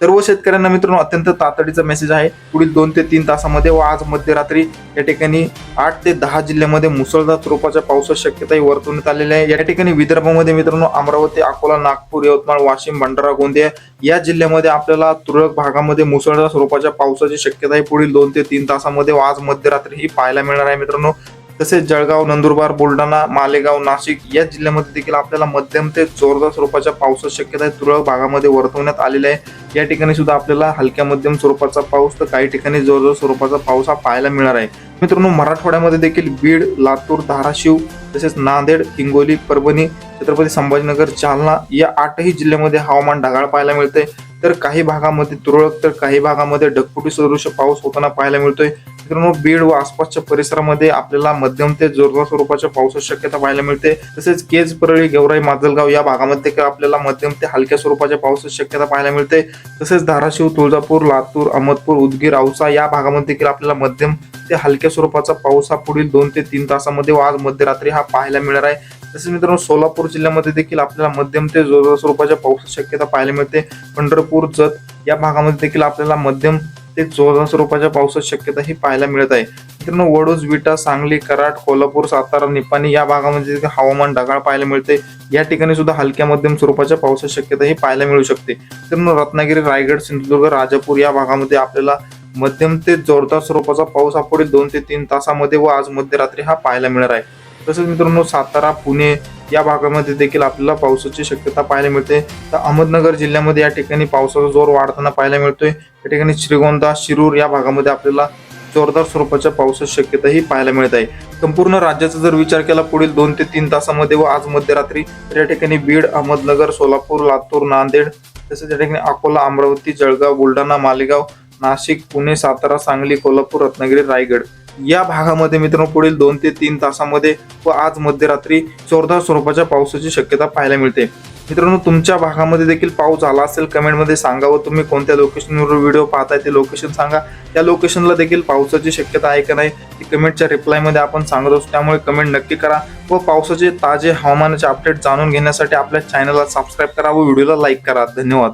सर्व शेतकऱ्यांना मित्रांनो अत्यंत तातडीचा मेसेज आहे. पुढील दोन ते तीन तासामध्ये व आज मध्यरात्री या ठिकाणी आठ ते दहा जिल्ह्यामध्ये मुसळधार स्वरूपाच्या पावसाची शक्यताही वर्तवण्यात आलेली आहे. या ठिकाणी विदर्भामध्ये मित्रांनो अमरावती अकोला नागपूर यवतमाळ वाशिम भंडारा गोंदिया या जिल्ह्यामध्ये आपल्याला तुरळक भागामध्ये मुसळधार स्वरूपाच्या पावसाची शक्यता आहे पुढील दोन ते तीन तासामध्ये व आज मध्यरात्री ही पाहायला मिळणार आहे मित्रांनो. तसेच जळगाव नंदुरबार बुलढाणा मालेगाव नाशिक या जिल्ह्यामध्ये देखील आपल्याला मध्यम ते जोरदार स्वरूपाच्या पावसाची शक्यता आहे तुरळक भागामध्ये वर्तवण्यात आलेली आहे. या ठिकाणी सुद्धा आपल्याला हलक्या मध्यम स्वरूपाचा पाऊस तर काही ठिकाणी जोरदार स्वरूपाचा पाऊस हा पाहायला मिळणार आहे. मित्रांनो मराठवाड्यामध्ये देखील बीड लातूर धाराशिव तसेच नांदेड हिंगोली परभणी छत्रपती संभाजीनगर जालना या आठही जिल्ह्यामध्ये हवामान ढगाळ पाहायला मिळते तर काही भागामध्ये तुरळक तर काही भागामध्ये ढगफुटी सदृश पाऊस होताना पाहायला मिळतोय. मित्रांनो बीड व आसपासच्या परिसरामध्ये आपल्याला मध्यम ते जोरदार स्वरूपाच्या पावसाची शक्यता पाहायला मिळते. तसेच केज परळी गेवराई माजलगाव या भागामध्ये देखील आपल्याला मध्यम ते हलक्या स्वरूपाच्या पावसाची शक्यता पाहायला मिळते. तसेच धाराशिव तुळजापूर लातूर अहमदपूर उदगीर औसा या भागामध्ये देखील आपल्याला मध्यम ते हलक्या स्वरूपाचा पाऊस हा पुढील दोन ते तीन तासामध्ये व आज मध्यरात्री हा पाहायला मिळणार आहे. तसेच मित्रांनो सोलापूर जिल्ह्यामध्ये देखील आपल्याला मध्यम ते जोरदार स्वरूपाच्या पावसाची शक्यता पाहायला मिळते. पंढरपूर जत या भागामध्ये देखील आपल्याला मध्यम ते जोरदार स्वरूपाच्या पावसाची शक्यता ही पाहायला मिळत आहे. मित्रांनो वडूज विटा सांगली कराड कोल्हापूर सातारा निपाणी या भागामध्ये हवामान ढगाळ पाहायला मिळते. या ठिकाणी सुद्धा हलक्या मध्यम स्वरूपाच्या पावसाची शक्यता ही पाहायला मिळू शकते. मित्रांनो रत्नागिरी रायगड सिंधुदुर्ग राजापूर या भागामध्ये आपल्याला मध्यम ते जोरदार स्वरूपाचा पाऊस हा पुढील दोन ते तीन तासामध्ये व आज मध्यरात्री हा पाहायला मिळणार आहे. तसेच मित्रांनो सातारा पुणे या भागामध्ये देखील आपल्याला पावसाची शक्यता पाहायला मिळते. तर अहमदनगर जिल्ह्यामध्ये या ठिकाणी पावसाचा जोर वाढताना पाहायला मिळतोय. या ठिकाणी श्रीगोंदा शिरूर या भागामध्ये आपल्याला जोरदार स्वरूपाच्या पावसाची शक्यता ही पाहायला मिळत आहे. संपूर्ण राज्याचा जर विचार केला पुढील दोन ते तीन तासामध्ये व आज मध्यरात्री तर या ठिकाणी बीड अहमदनगर सोलापूर लातूर नांदेड तसेच या ठिकाणी अकोला अमरावती जळगाव बुलढाणा मालेगाव नाशिक पुणे सातारा सांगली कोल्हापूर रत्नागिरी रायगड या भागामध्ये मित्रांनो पुढील दोन ते तीन तासामध्ये व आज मध्यरात्री जोरदार स्वरूपाच्या पावसाची शक्यता पाहायला मिळते. मित्रांनो तुमच्या भागामध्ये देखील पाऊस आला असेल कमेंटमध्ये सांगा व तुम्ही कोणत्या लोकेशनवर व्हिडिओ पाहताय ते लोकेशन सांगा. त्या लोकेशनला देखील पावसाची शक्यता आहे का नाही ती कमेंटच्या रिप्लायमध्ये आपण सांगत असतो त्यामुळे कमेंट नक्की करा व पावसाचे ताजे हवामानाचे अपडेट जाणून घेण्यासाठी आपल्या चॅनलला सबस्क्राईब करा व व्हिडिओला लाईक करा. धन्यवाद.